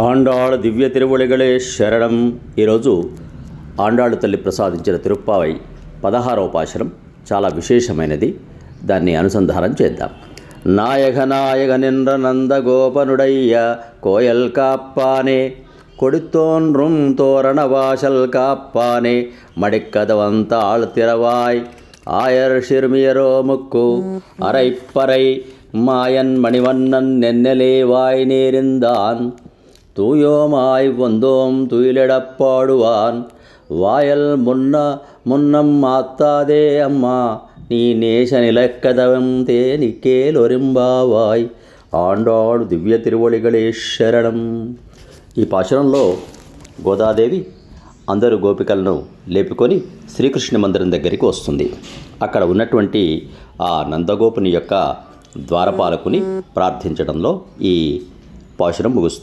ఆండాళ్ దివ్య తిరువళిగళే శరణం ఈరోజు ఆండాళ్ తల్లి ప్రసాదించిన తిరుప్పావై పదహారవ పాశనం చాలా విశేషమైనది దాన్ని అనుసంధానం చేద్దాం నాయక నాయక నింద్ర నందగోపనుడయ్య కోయల్ కాప్పానే கொடுத்தோன்றும் தோரண வாசல் காப்பானே மடிக்கதவந்தாள் திறவாய் ஆயர் சிறுமியரோ முக்கு அரைப்பறை மாயன் மணிவண்ணன் நென்னலே வாய் நேர்ந்தான் தூயோமாய் வந்தோம் துயிலிடப்பாடுவான் வாயல் முன்ன முன்னம் மாத்தாதே அம்மா நீ நேச நிலக்கதவம் தேனிக்கேலொரும்பாவாய் ఆండాడు దివ్య తిరువళిగళే శరణం ఈ పాశనంలో గోదాదేవి అందరు గోపికలను లేపుకొని శ్రీకృష్ణ మందిరం దగ్గరికి వస్తుంది అక్కడ ఉన్నటువంటి ఆ నందగోపుని యొక్క ద్వారపాలకుని ప్రార్థించడంలో ఈ పాశనం ముగుస్తుంది